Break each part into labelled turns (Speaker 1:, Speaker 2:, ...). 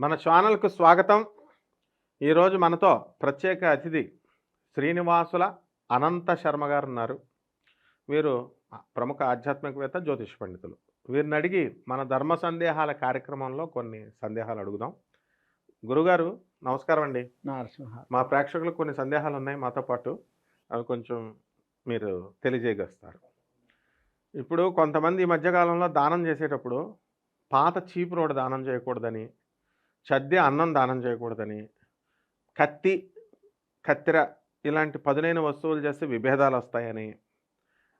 Speaker 1: మన ఛానల్కు స్వాగతం. ఈరోజు మనతో ప్రత్యేక అతిథి శ్రీనివాసుల అనంత శర్మ గారు ఉన్నారు వీరు ప్రముఖ ఆధ్యాత్మికవేత్త జ్యోతిష పండితులు. వీరిని అడిగి మన ధర్మ సందేహాల కార్యక్రమంలో కొన్ని సందేహాలు అడుగుదాం. గురుగారు నమస్కారం అండి.
Speaker 2: నరసింహ.
Speaker 1: మా ప్రేక్షకులకు కొన్ని సందేహాలు ఉన్నాయి మాతో పాటు. అవి కొంచెం మీరు తెలియజేయగలుగుతారు. ఇప్పుడు కొంతమంది ఈ మధ్యకాలంలో దానం చేసేటప్పుడు పాత చీపు రోడ్ దానం చేయకూడదని చద్ది అన్నం దానం చేయకూడదని. కత్తి కత్తిర ఇలాంటి పదునైన వస్తువులు చేస్తే విభేదాలు వస్తాయని.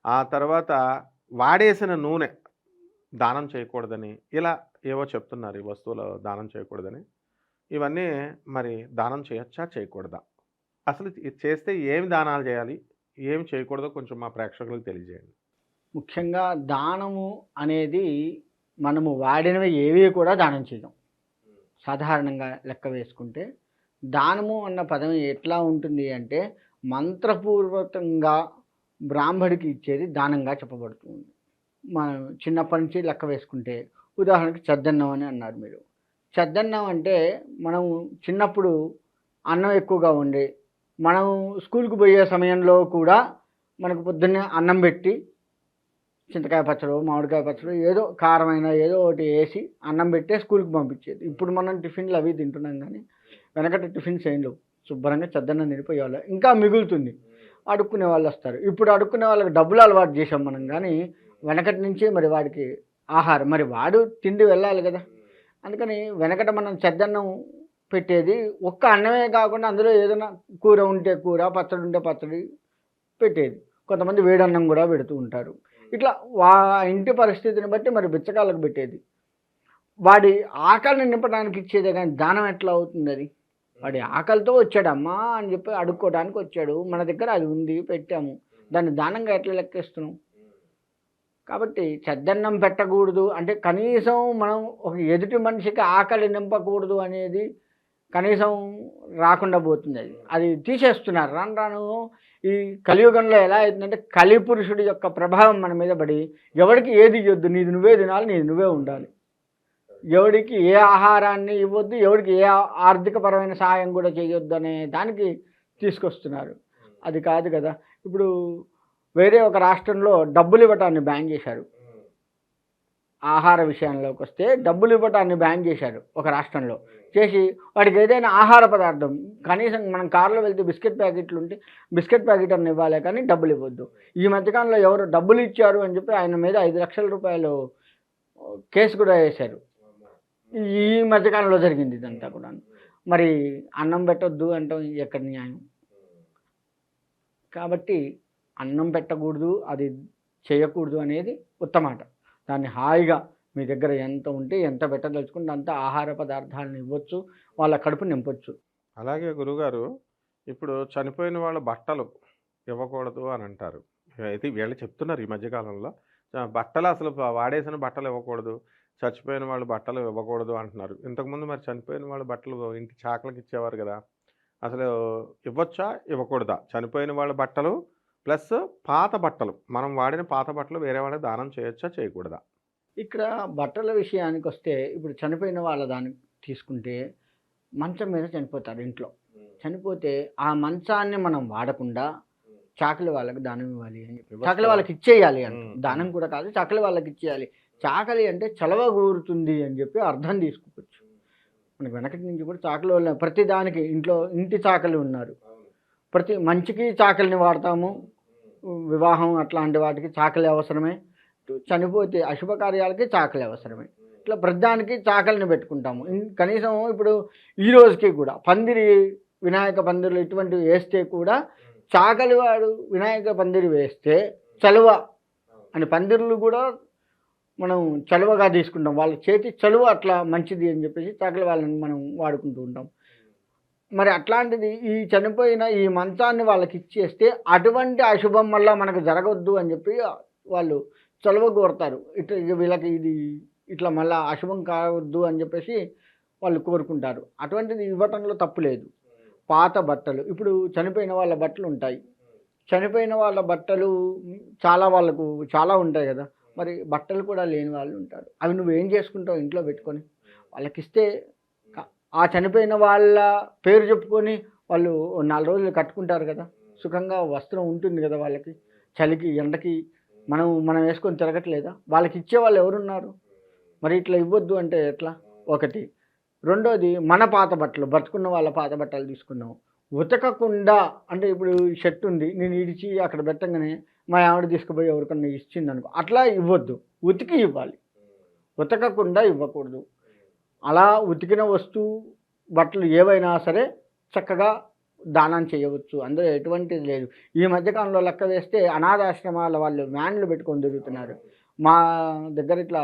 Speaker 1: ఆ తర్వాత వాడేసిన నూనె దానం చేయకూడదని. ఇలా ఏవో చెప్తున్నారు ఈ వస్తువులు దానం చేయకూడదని. ఇవన్నీ మరి దానం చేయొచ్చా? చేయకూడదా? అసలు ఇది చేస్తే ఏమి దానాలు చేయాలి? ఏమి చేయకూడదో కొంచెం మా ప్రేక్షకులకు తెలియజేయండి.
Speaker 2: ముఖ్యంగా దానము అనేది మనము వాడినవి ఏవి కూడా దానం చేయం సాధారణంగా లెక్క వేసుకుంటే దానము అన్న పదం ఎట్లా ఉంటుంది అంటే మంత్రపూర్వకంగా బ్రాహ్మడికి ఇచ్చేది దానంగా చెప్పబడుతుంది. మనం చిన్నప్పటి నుంచి లెక్క వేసుకుంటే ఉదాహరణకి చద్దన్నం అని అన్నారు మీరు. చద్దన్నం అంటే మనం చిన్నప్పుడు అన్నం ఎక్కువగా ఉండి మనం స్కూల్కి పోయే సమయంలో కూడా మనకు పొద్దున్నే అన్నం పెట్టి చింతకాయ పచ్చడి మామిడికాయ పచ్చడి ఏదో కారమైన ఏదో ఒకటి వేసి అన్నం పెట్టే స్కూల్కి పంపించేది. ఇప్పుడు మనం టిఫిన్లు అవి తింటున్నాం కానీ వెనకట టిఫిన్స్ ఏం లేవు. శుభ్రంగా చద్దన్నం నిలిపోయేవాళ్ళు ఇంకా మిగులుతుంది. అడుక్కునే వాళ్ళు వస్తారు. ఇప్పుడు అడుక్కునే వాళ్ళకి డబ్బులు అలవాటు చేసాం మనం కానీ వెనకటి నుంచి మరి వాడికి ఆహారం. మరి వాడు తిండి వెళ్ళాలి కదా. అందుకని వెనకట మనం చద్దన్నం పెట్టేది ఒక్క అన్నమే కాకుండా అందులో ఏదైనా కూర ఉంటే కూర పచ్చడి ఉంటే పచ్చడి పెట్టేది. కొంతమంది వేడన్నం కూడా పెడుతూ ఉంటారు. ఇట్లా వా ఇంటి పరిస్థితిని బట్టి మరి బిచ్చకాలకు పెట్టేది. వాడి ఆకలిని నింపడానికి ఇచ్చేదే కానీ దానం ఎట్లా అవుతుంది అది? వాడి ఆకలితో వచ్చాడమ్మా అని చెప్పి అడుక్కోవడానికి వచ్చాడు. మన దగ్గర అది ఉంది పెట్టాము. దాన్ని దానంగా ఎట్లా లెక్కేస్తున్నాం? కాబట్టి చెద్దన్నం పెట్టకూడదు. అంటే కనీసం మనం ఒక ఎదుటి మనిషికి ఆకలి నింపకూడదు అనేది కనీసం రాకుండా పోతుంది అది. అది తీసేస్తున్నారు. రాను రాను ఈ కలియుగంలో ఎలా అవుతుందంటే కలిపురుషుడి యొక్క ప్రభావం మన మీద పడి ఎవరికి ఏది ఇవ్వద్దు నీది నువ్వే తినాలి నీది నువ్వే ఉండాలి. ఎవడికి ఏ ఆహారాన్ని ఇవ్వద్దు ఎవడికి ఏ ఆర్థికపరమైన సహాయం కూడా చేయొద్దు అనే దానికి తీసుకొస్తున్నారు. అది కాదు కదా. ఇప్పుడు వేరే ఒక రాష్ట్రంలో డబ్బులు ఇవ్వటాన్ని బ్యాన్ చేశారు. ఆహార విషయంలోకి వస్తే డబ్బులు ఇవ్వటాన్ని బ్యాన్ చేశారు ఒక రాష్ట్రంలో. చేసి వాడికి ఏదైనా ఆహార పదార్థం కనీసం మనం కారులో వెళ్తే బిస్కెట్ ప్యాకెట్లు ఉంటే బిస్కెట్ ప్యాకెట్ అని ఇవ్వాలి కానీ డబ్బులు ఇవ్వద్దు. ఈ మధ్యకాలంలో ఎవరు డబ్బులు ఇచ్చారు అని చెప్పి ఆయన మీద ఐదు లక్షల రూపాయలు కేసు కూడా వేశారు. ఈ మధ్యకాలంలో జరిగింది ఇదంతా కూడా మరి అన్నం పెట్టొద్దు అంటాం ఎక్కడ న్యాయం? కాబట్టి అన్నం పెట్టకూడదు అది చేయకూడదు అనేది ఉత్తమాట. దాన్ని హాయిగా మీ దగ్గర ఎంత ఉంటే ఎంత పెట్టదలుచుకుంటే అంత ఆహార పదార్థాలను ఇవ్వచ్చు వాళ్ళ కడుపు నింపొచ్చు.
Speaker 1: అలాగే గురుగారు ఇప్పుడు చనిపోయిన వాళ్ళ బట్టలు ఇవ్వకూడదు అని అంటారు. అయితే వీళ్ళు చెప్తున్నారు ఈ మధ్యకాలంలో బట్టలు అసలు వాడేసిన బట్టలు ఇవ్వకూడదు చచ్చిపోయిన వాళ్ళు బట్టలు ఇవ్వకూడదు అంటున్నారు. ఇంతకుముందు మరి చనిపోయిన వాళ్ళ బట్టలు ఇంటి చాకలకి ఇచ్చేవారు కదా అసలు ఇవ్వచ్చా ఇవ్వకూడదా? చనిపోయిన వాళ్ళ బట్టలు ప్లస్ పాత బట్టలు. మనం వాడిన పాత బట్టలు వేరే వాళ్ళకి దానం చేయొచ్చా? చేయకూడదా?
Speaker 2: ఇక్కడ బట్టల విషయానికి వస్తే ఇప్పుడు చనిపోయిన వాళ్ళ దానికి తీసుకుంటే మంచం మీద చనిపోతారు ఇంట్లో. చనిపోతే ఆ మంచాన్ని మనం వాడకుండా చాకలి వాళ్ళకి దానం ఇవ్వాలి అని చెప్పి. చాకలి. వాళ్ళకి ఇచ్చేయాలి అంట.
Speaker 1: మ్మ్.
Speaker 2: దానం కూడా కాదు చాకలి వాళ్ళకి ఇచ్చేయాలి. చాకలి అంటే చలవ కూరుతుంది అని చెప్పి అర్థం తీసుకోవచ్చు. మనకి వెనకటి నుంచి కూడా చాకలి వాళ్ళ ప్రతి దానికి ఇంట్లో ఇంటి చాకలి ఉన్నారు. ప్రతి మంచికి చాకలిని వాడతాము. వివాహం అట్లాంటి వాటికి చాకలి అవసరమే. చనిపోతే అశుభ కార్యాలకి చాకలి అవసరమే. ఇట్లా ప్రతిదానికి చాకలిని పెట్టుకుంటాము. కనీసం ఇప్పుడు ఈ రోజుకి కూడా పందిరి వినాయక పందిరులు ఇటువంటివి వేస్తే కూడా చాకలి వాడు వినాయక పందిరి వేస్తే చలువ అని పందిర్లు కూడా మనం చలువగా తీసుకుంటాం. వాళ్ళ చేతి చలువ అట్లా మంచిది అని చెప్పేసి చాకలి వాళ్ళని మనం వాడుకుంటూ ఉంటాం. మరి అట్లాంటిది ఈ చనిపోయిన ఈ మంచాన్ని వాళ్ళకి ఇచ్చేస్తే అటువంటి అశుభం వల్ల మనకు జరగవద్దు అని చెప్పి వాళ్ళు చొలవ కోరుతారు. ఇట్లా వీళ్ళకి ఇది ఇట్లా మళ్ళీ అశుభం కావద్దు అని చెప్పేసి వాళ్ళు కోరుకుంటారు. అటువంటిది ఇవ్వటంలో తప్పు లేదు. పాత బట్టలు ఇప్పుడు చనిపోయిన వాళ్ళ బట్టలు ఉంటాయి. చనిపోయిన వాళ్ళ బట్టలు చాలా వాళ్ళకు చాలా ఉంటాయి కదా. మరి బట్టలు కూడా లేని వాళ్ళు ఉంటారు. అవి నువ్వు ఏం చేసుకుంటావు ఇంట్లో పెట్టుకొని? వాళ్ళకి ఇస్తే ఆ చనిపోయిన వాళ్ళ పేరు చెప్పుకొని వాళ్ళు నాలుగు రోజులు కట్టుకుంటారు కదా. సుఖంగా వస్త్రం ఉంటుంది కదా వాళ్ళకి. చలికి ఎండకి మనం మనం వేసుకొని తిరగట్లేదా? వాళ్ళకి ఇచ్చే వాళ్ళు ఎవరున్నారు? మరి ఇట్లా ఇవ్వద్దు అంటే ఎట్లా? ఒకటి. రెండోది మన పాత బట్టలు బతుకున్న వాళ్ళ పాత బట్టలు తీసుకున్నాం ఉతకకుండా అంటే ఇప్పుడు షర్ట్ ఉంది నేను ఇడిచి అక్కడ పెట్టగానే మా ఆవిడ తీసుకుపోయి ఎవరికన్నా ఇచ్చింది అనుకో అట్లా ఇవ్వద్దు. ఉతికి ఇవ్వాలి. ఉతకకుండా ఇవ్వకూడదు. అలా ఉతికిన వస్తువు బట్టలు ఏవైనా సరే చక్కగా దానం చేయవచ్చు. అందులో ఎటువంటిది లేదు. ఈ మధ్యకాలంలో లెక్క వేస్తే అనాథాశ్రమాల వాళ్ళు వ్యాన్లు పెట్టుకొని తిరుగుతున్నారు. మా దగ్గర ఇట్లా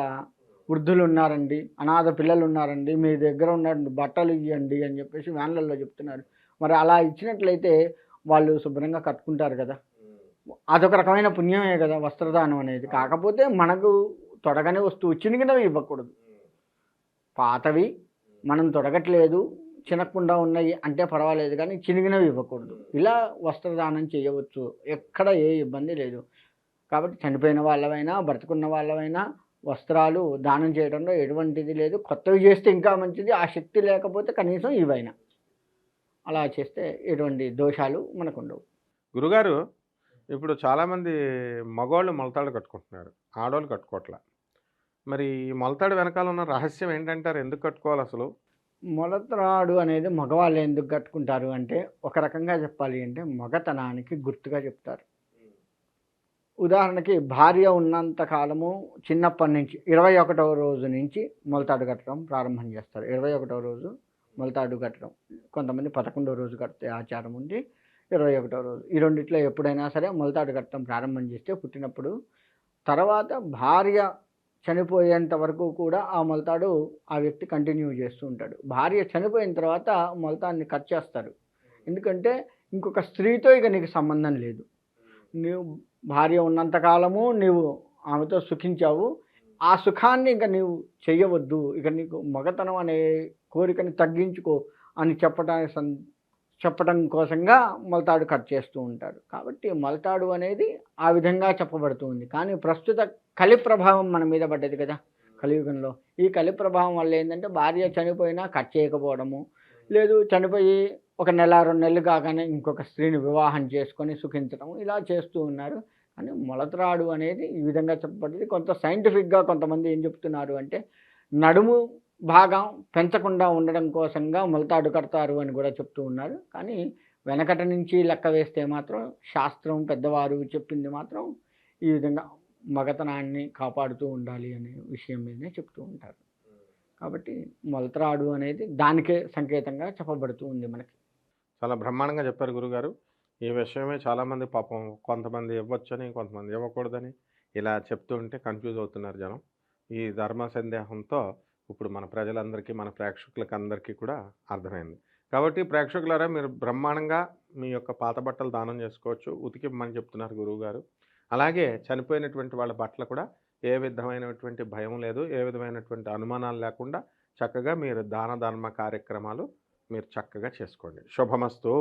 Speaker 2: వృద్ధులు ఉన్నారండి అనాథ పిల్లలు ఉన్నారండి మీ దగ్గర ఉన్న బట్టలు ఇవ్వండి అని చెప్పేసి వ్యాన్లలో చెప్తున్నారు. మరి అలా ఇచ్చినట్లయితే వాళ్ళు శుభ్రంగా కట్టుకుంటారు కదా. అదొక రకమైన పుణ్యమే కదా వస్త్రదానం అనేది. కాకపోతే మనకు తొడగనే వస్తువు చినిగినవి ఇవ్వకూడదు. పాతవి మనం తొడగట్లేదు చినకుండా ఉన్నాయి అంటే పర్వాలేదు కానీ చినిగినవి ఇవ్వకూడదు. ఇలా వస్త్రదానం చేయవచ్చు. ఎక్కడ ఏ ఇబ్బంది లేదు. కాబట్టి చనిపోయిన వాళ్ళమైనా బ్రతుకున్న వాళ్ళమైనా వస్త్రాలు దానం చేయడంలో ఎటువంటిది లేదు. కొత్తవి చేస్తే ఇంకా మంచిది. ఆ శక్తి లేకపోతే కనీసం ఇవైనా. అలా చేస్తే ఎటువంటి దోషాలు మనకు ఉండవు
Speaker 1: గురుగారు ఇప్పుడు చాలామంది మగవాళ్ళు మొలతాళ్ళు కట్టుకుంటున్నారు. ఆడవాళ్ళు కట్టుకోవట్లే. మరి మొలతాడు వెనకాల ఉన్న రహస్యం ఏంటంటారు? ఎందుకు కట్టుకోవాలి అసలు?
Speaker 2: మొలతాడు అనేది మగవాళ్ళు ఎందుకు కట్టుకుంటారు అంటే ఒక రకంగా చెప్పాలి అంటే మగతనానికి గుర్తుగా చెప్తారు. ఉదాహరణకి భార్య ఉన్నంత కాలము చిన్నప్పటి నుంచి ఇరవై ఒకటవ రోజు నుంచి మొలతాడు కట్టడం ప్రారంభం చేస్తారు. ఇరవై ఒకటవ రోజు మొలతాడు కట్టడం. కొంతమంది పదకొండవ రోజు కట్టే ఆచారం ఉంది ఇరవై ఒకటవ రోజు. ఈ రెండిట్లో ఎప్పుడైనా సరే మొలతాడు కట్టడం ప్రారంభం చేస్తే పుట్టినప్పుడు తర్వాత భార్య చనిపోయేంత వరకు కూడా ఆ మొలతాడు ఆ వ్యక్తి కంటిన్యూ చేస్తూ ఉంటాడు. భార్య చనిపోయిన తర్వాత మొలతాన్ని కట్ చేస్తారు. ఎందుకంటే ఇంకొక స్త్రీతో ఇక నీకు సంబంధం లేదు. నీవు భార్య ఉన్నంత కాలము నీవు ఆమెతో సుఖించావు. ఆ సుఖాన్ని ఇక నీవు చేయవద్దు ఇక నీకు మగతనం అనే కోరికని తగ్గించుకో అని చెప్పడానికి సం చెప్పడం కోసంగా మొలతాడు కట్ చేస్తూ ఉంటారు కాబట్టి మొలతాడు అనేది ఆ విధంగా చెప్పబడుతుంది. కానీ ప్రస్తుత కలి ప్రభావం మన మీద పడ్డది కదా కలియుగంలో. ఈ కలి ప్రభావం వల్ల ఏంటంటే భార్య చనిపోయినా కట్ చేయకపోవడము. లేదు చనిపోయి ఒక నెల రెండు నెలలు కాగానే ఇంకొక స్త్రీని వివాహం చేసుకొని సుఖించడం ఇలా చేస్తూ ఉన్నారు. కానీ మొలతరాడు అనేది ఈ విధంగా చెప్పబడింది కొంత సైంటిఫిక్గా కొంతమంది ఏం చెప్తున్నారు అంటే నడుము భాగం పెంచకుండా ఉండడం కోసంగా మొలతాడు కడతారు అని కూడా చెప్తూ ఉన్నారు. కానీ వెనకట నుంచి లెక్క వేస్తే మాత్రం శాస్త్రం పెద్దవారు చెప్పింది మాత్రం ఈ విధంగా మగతనాన్ని కాపాడుతూ ఉండాలి అనే విషయం మీదనే చెప్తూ ఉంటారు. కాబట్టి మొలతరాడు అనేది దానికే సంకేతంగా చెప్పబడుతూ ఉంది మనకి.
Speaker 1: చాలా బ్రహ్మాండంగా చెప్పారు గురుగారు. ఈ విషయమే చాలామంది పాపం కొంతమంది ఇవ్వచ్చని కొంతమంది ఇవ్వకూడదని ఇలా చెప్తూ ఉంటే కన్ఫ్యూజ్ అవుతున్నారు జనం. ఈ ధర్మ సందేహంతో ఇప్పుడు మన ప్రజలందరికీ మన ప్రేక్షకులకు అందరికీ కూడా అర్థమైంది. కాబట్టి ప్రేక్షకులారా మీరు బ్రహ్మాండంగా మీ యొక్క పాత బట్టలు దానం చేసుకోవచ్చు. ఉతికిమ్మని చెప్తున్నారు గురువు గారు అలాగే చనిపోయినటువంటి వాళ్ళ బట్టలు కూడా ఏ విధమైనటువంటి భయం లేదు ఏ విధమైనటువంటి అనుమానాలు లేకుండా చక్కగా మీరు దాన ధర్మ కార్యక్రమాలు మీరు చక్కగా చేసుకోండి. శుభమస్తు.